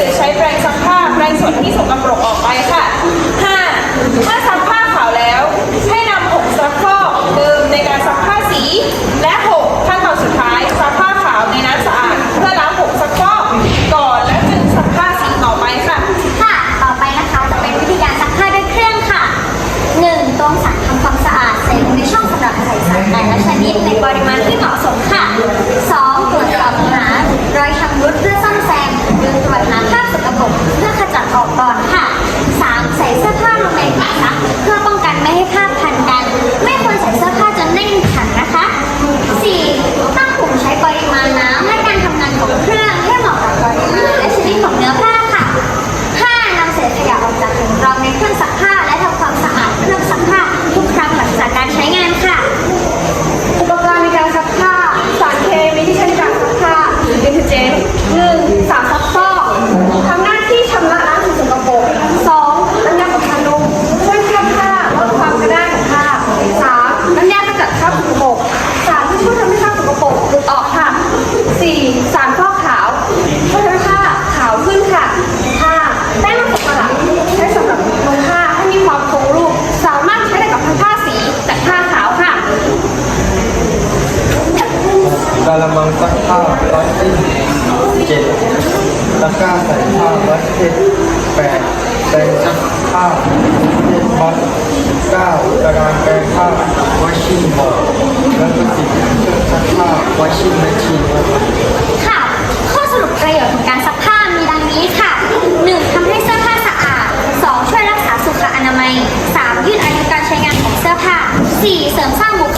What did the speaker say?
รือใช้แปรงซักผ้าแปรงส่วนที่สกปรกออกไปค่ะ 5. เมื่อซักผ้าขาวแล้ว ให้นำผงซักฟอกเติมในการซักผ้าสี และ 6. ขั้นตอนสุดท้ายซักผ้าขาวในน้ำสะอาด เพื่อล้างผงซักฟอกก่อนและจึงซักผ้าสีต่อไปค่ะ ค่ะ ต่อไปนะคะจะเป็นวิธีการซักผ้าด้วยเครื่องค่ะ 1. ตรงสางทำความสะอาดใส่ลงในช่องสำหรับใส่สารแต่ละชนิดในปริมาณที่เหมาะสมค่ะ 3. ใส่เสื้อผ้าลงในกรงชักเพื่อป้องกันไม่ให้ผ้าพันกัน ไม่ควรใส่เสื้อผ้าจนแน่นขังนะคะ สามรฟอขาวเพราะฉะนั้นผ้าขาวขึ้นค่ะผ้าแป้งมันสำหรับใช้สำหรับลงผ้าให้มีความคงรูป สามารถใช้ได้กับผ้าสีแต่ผ้าขาวค่ะกาละมังซักผ้าร้อยสี่เจ็ดตะกร้าใส่ผ้าร้อยเจ็ดแปดแปรงซักผ้าเจ็ดบอสเก้ากระดานแปรงผ้าวัชชิ่งบอร์ เสริมสร้างบุค